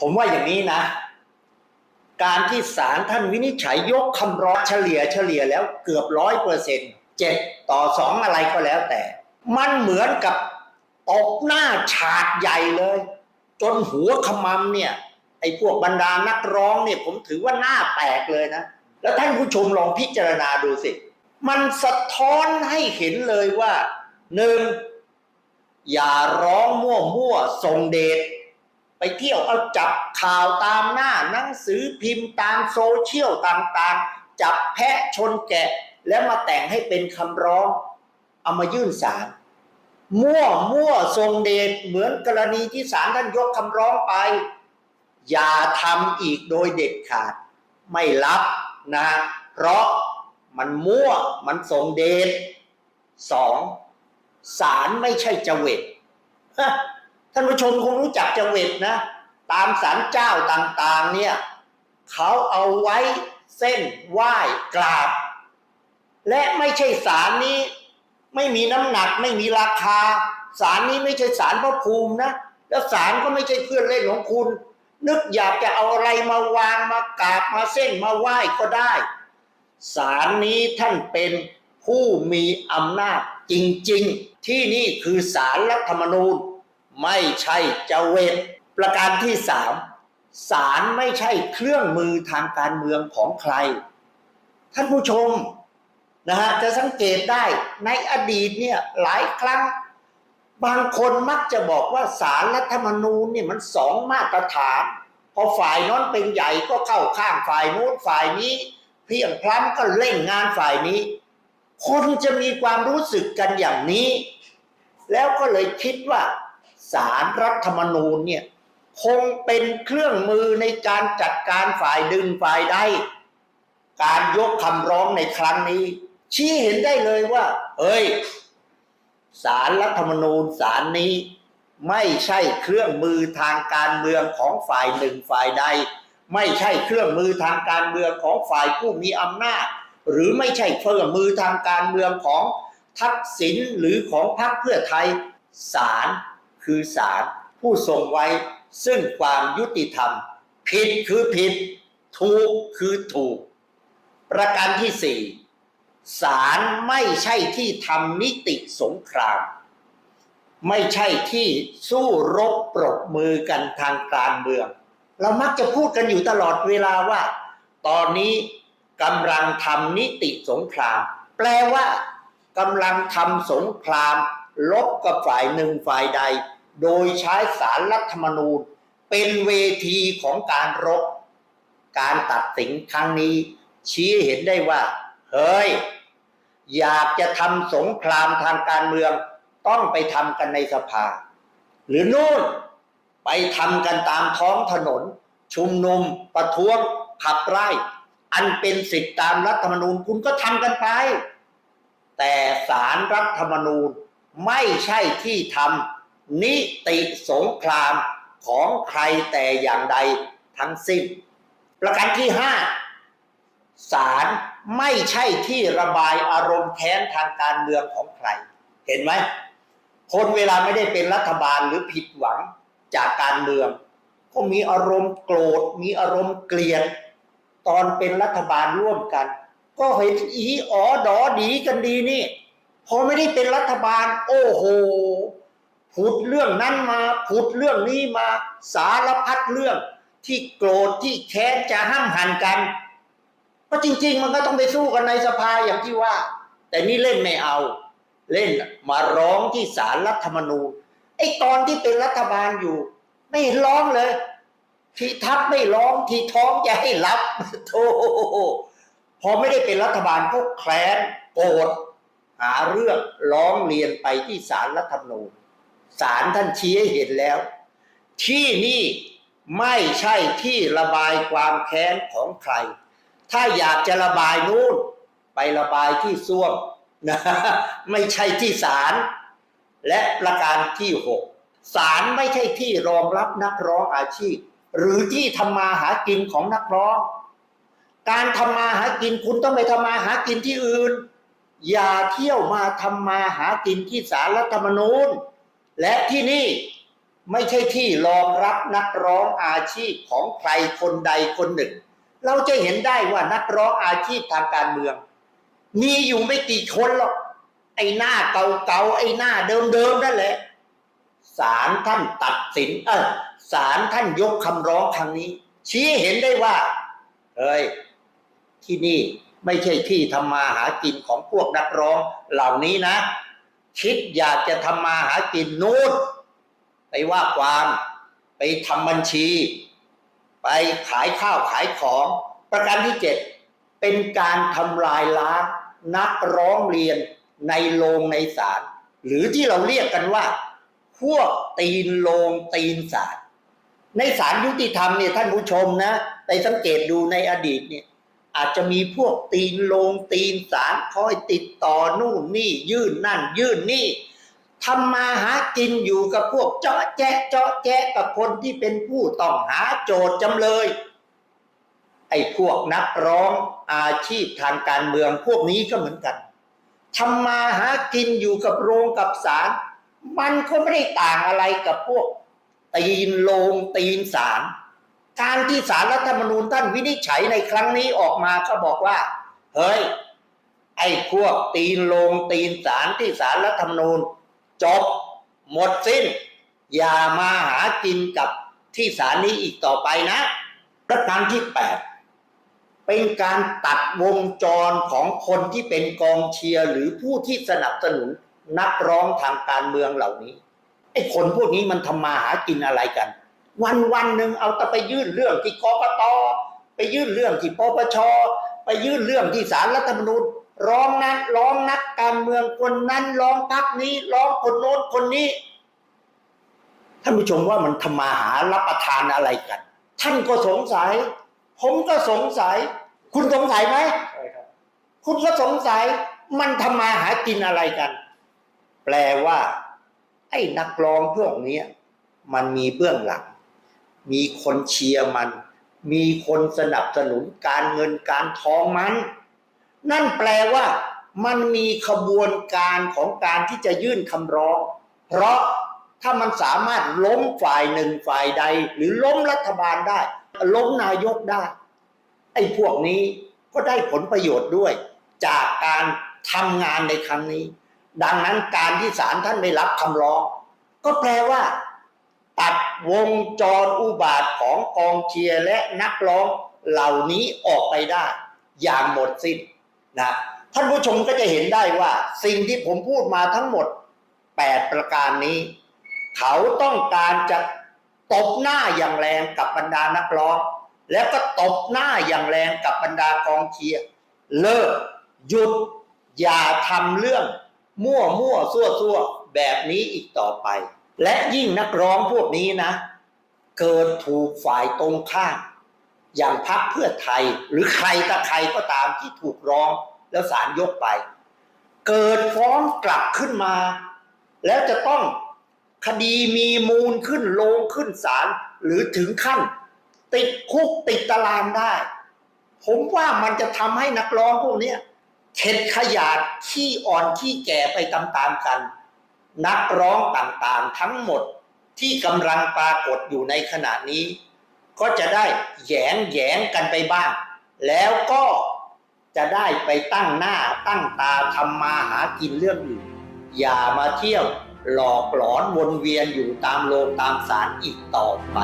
ผมว่าอย่างนี้นะ การที่ศาลท่านวินิจฉัยยกคำร้องเฉลี่ยเฉลี่ยแล้วเกือบร้อยเปอร์เซ็นต์เจ็ดต่อสองอะไรก็แล้วแต่ มันเหมือนกับตบหน้าฉาดใหญ่เลย จนหัวขมำเนี่ย ไอ้พวกบรรดานักร้องเนี่ย ผมถือว่าหน้าแตกเลยนะ แล้วท่านผู้ชมลองพิจารณาดูสิ มันสะท้อนให้เห็นเลยว่าหนึ่งอย่าร้องมั่วมั่วๆส่งเดช ไปเที่ยวเอาจับข่าวตามหน้าหนังสือพิมพ์ตามโซเชียลต่างๆ จับแพะชนแกะ แล้วมาแต่งให้เป็นคำร้อง เอามายื่นศาลมั่วมั่วทรงเดชเหมือนกรณีที่ศาลท่านยกคำร้องไป อย่าทำอีกโดยเด็ดขาด ไม่รับนะ เพราะมันมั่วมันทรงเดชสองศาลไม่ใช่จเวต ท่านผู้ชมคงรู้จักจเวตนะ ตามศาลเจ้าต่างๆ เนี่ยเขาเอาไว้เส้นไหว้กราบ และไม่ใช่สารนี้ ไม่มีน้ำหนักไม่มีราคา สารนี้ไม่ใช่สารพระภูมินะ แล้วสารก็ไม่ใช่เพื่อนเล่นของคุณ นึกอยากจะเอาอะไรมาวางมากราบมาเส้นมาไหว้ก็ได้ สารนี้ท่านเป็นผู้มีอำนาจจริง ๆ ที่นี่คือสารรัฐธรรมนูญ ไม่ใช่เจเวตประการที่สามศาลไม่ใช่เครื่องมือทางการเมืองของใคร ท่านผู้ชมนะฮะจะสังเกตได้ในอดีตเนี่ยหลายครั้ง บางคนมักจะบอกว่าสารรัฐธรรมนูญเนี่ยมันสองมาตรฐาน พอฝ่ายน้อนเป็นใหญ่ก็เข้าข้างฝ่ายโน้นฝ่ายนี้ เพียงพล้ำก็เล่นงานฝ่ายนี้ คนจะมีความรู้สึกกันอย่างนี้ แล้วก็เลยคิดว่า สารรัฐธรรมนูญเนี่ยคงเป็นเครื่องมือในการจัดการฝ่ายดึงฝ่ายใดการยกคำร้องในครั้งนี้ ชี้เห็นได้เลยว่า เฮ้ยสารรัฐธรรมนูญสารนี้ ไม่ใช่เครื่องมือทางการเมืองของฝ่ายหนึ่งฝ่ายใด ไม่ใช่เครื่องมือทางการเมืองของฝ่ายผู้มีอำนาจ หรือไม่ใช่เครื่องมือทางการเมืองของทักษิณหรือของพรรคเพื่อไทยศาล คือศาลผู้ทรงไว้ซึ่งความยุติธรรม ผิดคือผิด ถูกคือถูก ประการที่สี่ศาลไม่ใช่ที่ทำนิติสงคราม ไม่ใช่ที่สู้รบปรบมือกันทางการเมือง เรามักจะพูดกันอยู่ตลอดเวลาว่า ตอนนี้กำลังทำนิติสงคราม แปลว่ากำลังทำสงคราม ลบกับฝ่ายหนึ่งฝ่ายใด โดยใช้สารรัฐธรรมนูญ เป็นเวทีของการรบ การตัดสินครั้งนี้ ชี้เห็นได้ว่า เฮ้ย อยากจะทำสงครามทางการเมือง ต้องไปทำกันในสภา หรือนู่นไปทำกันตามท้องถนน ชุมนุมประท้วงขับไล่อันเป็นสิทธิตามรัฐธรรมนูญคุณก็ทำกันไป แต่สารรัฐธรรมนูญ ไม่ใช่ที่ทำนิติสงครามของใครแต่อย่างใดทั้งสิ้น ประการที่ห้าศาลไม่ใช่ที่ระบายอารมณ์แค้นทางการเมืองของใคร เห็นไหมคนเวลาไม่ได้เป็นรัฐบาลหรือผิดหวังจากการเมือง ก็มีอารมณ์โกรธ มีอารมณ์เกลียด ตอนเป็นรัฐบาลร่วมกัน ก็เห็นอีอ๋อดอดีกันดีนี่ พอไม่ได้เป็นรัฐบาล โอ้โหผุดเรื่องนั้นมาผุดเรื่องนี้มาสารพัดเรื่อง ที่โกรธที่แค้นจะห้ามหันกันก็จริง ๆ มันก็ต้องไปสู้กันในสภาอย่างที่ว่า แต่นี่เล่นไม่เอา เล่นมาร้องที่ศาลรัฐธรรมนูญไอ้ตอนที่เป็นรัฐบาลอยู่ ไม่ร้องเลย ที่ทัพไม่ร้องที่ท้องจะให้รับโธ่พอไม่ได้เป็นรัฐบาลก็แคลนโกรธ หาเรื่องร้องเรียนไปที่ศาลรัฐธรรมนูญศาลท่านชี้ให้เห็นแล้ว ที่นี่ไม่ใช่ที่ระบายความแค้นของใคร ถ้าอยากจะระบายนู่น ไประบายที่ส้วมนะไม่ใช่ที่ศาลและประการที่หกศาลไม่ใช่ที่รองรับนักร้องอาชีพ หรือที่ทำมาหากินของนักร้อง การทำมาหากินคุณต้องไปทำมาหากินที่อื่น อย่าเที่ยวมาทำมาหากินที่ศาลรัฐธรรมนูญ และที่นี่ไม่ใช่ที่รองรับนักร้องอาชีพของใครคนใดคนหนึ่ง เราจะเห็นได้ว่านักร้องอาชีพทางการเมือง มีอยู่ไม่กี่คนหรอกไอ้หน้าเก่าๆไอ้หน้าเดิมๆนั่นแหละศาลท่านตัดสิน เออศาลท่านยกคำร้องครั้งนี้ ชี้เห็นได้ว่าเฮ้ยที่นี่ ไม่ใช่ที่ทำมาหากินของพวกนักร้องเหล่านี้นะ คิดอยากจะทำมาหากินนู่นไปว่าความไปทำบัญชี ไปขายข้าวขายของ ประการที่เจ็ดเป็นการทำลายล้างนักร้องเรียนในโรงในศาลหรือที่เราเรียกกันว่า พวกตีนโรงตีนศาลในศาลยุติธรรมเนี่ยท่านผู้ชมนะ ไปสังเกตดูในอดีตเนี่ย อาจจะมีพวกตีนโรงตีนศาลคอยติดต่อนู่นนี่ ยื่นนั่น ยื่นนี่ทำมาหากินอยู่กับพวกเจาะแจ๊ะเจาะแจ๊ะกับคนที่เป็นผู้ต้องหาโจทย์จำเลย ไอ้พวกนักร้องอาชีพทางการเมืองพวกนี้ก็เหมือนกันทำมาหากินอยู่กับโรงกับศาลมันก็ไม่ได้ต่างอะไรกับพวกตีนโรงตีนศาล การที่สารรัฐธรรมนูญท่านวินิจฉัยในครั้งนี้ออกมาก็บอกว่า เฮ้ย ไอ้พวกตีนลงตีนสารที่สารรัฐธรรมนูญ จบหมดสิ้น อย่ามาหากินกับที่ศาลนี้อีกต่อไปนะประการที่แปดเป็นการตัดวงจรของคนที่เป็นกองเชียร์หรือผู้ที่สนับสนุนนักร้องทางการเมืองเหล่านี้ไอ้คนพวกนี้มันทำมาหากินอะไรกัน วันวันหนึ่งเอาแต่ไปยื่นเรื่องที่กกตไปยื่นเรื่องที่ปปชไปยื่นเรื่องที่ศาลรัฐธรรมนูญร้องนั้นร้องนักการเมืองคนนั้นร้องพักนี้ร้องคนโน้นคนนี้ท่านผู้ชมว่ามันทำมาหารับประทานอะไรกัน ท่านก็สงสัย ผมก็สงสัย คุณสงสัยไหมใช่ครับ คุณก็สงสัย มันทำมาหากินอะไรกัน แปลว่า ไอ้นักร้องพวกเนี้ยมันมีเบื้องหลัง มีคนเชียร์มัน มีคนสนับสนุนการเงินการทองมัน นั่นแปลว่า มันมีขบวนการของการที่จะยื่นคำร้อง เพราะถ้ามันสามารถล้มฝ่ายหนึ่งฝ่ายใด หรือล้มรัฐบาลได้ ล้มนายกได้ ไอ้พวกนี้ก็ได้ผลประโยชน์ด้วย จากการทำงานในครั้งนี้ ดังนั้นการที่ศาลท่านไม่รับคำร้อง ก็แปลว่า ตัดวงจรอุบาทของกองเชียร์และนักร้องเหล่านี้ออกไปได้ อย่างหมดสิ้นนะท่านผู้ชมก็จะเห็นได้ว่า สิ่งที่ผมพูดมาทั้งหมด 8 ประการนี้ เขาต้องการจะตบหน้าอย่างแรงกับบรรดานักร้อง แล้วก็ตบหน้าอย่างแรงกับบรรดากองเชียร์เลิกหยุดอย่าทำเรื่อง มั่วมั่วซั่วซั่วแบบนี้อีกต่อไป และยิ่งนักร้องพวกนี้นะเกิดถูกฝ่ายตรงข้ามอย่างพักเพื่อไทย หรือใครตะใครก็ตามที่ถูกร้องแล้วศาลยกไป เกิดฟ้องกลับขึ้นมา แล้วจะต้องคดีมีมูลขึ้นโลงขึ้นศาลหรือถึงขั้น ติดคุกติดตารางได้ ผมว่ามันจะทำให้นักร้องพวกนี้เข็ดขยาดขี้อ่อนขี้แก่ไปตามๆกัน นักร้องต่างๆทั้งหมดที่กำลังปรากฏอยู่ในขณะนี้ ก็จะได้แยงแยงกันไปบ้าง แล้วก็จะได้ไปตั้งหน้าตั้งตาทำมาหากินเรื่องอื่นอย่ามาเที่ยวหลอกหลอนวนเวียนอยู่ตามโรงตามสารอีกต่อไป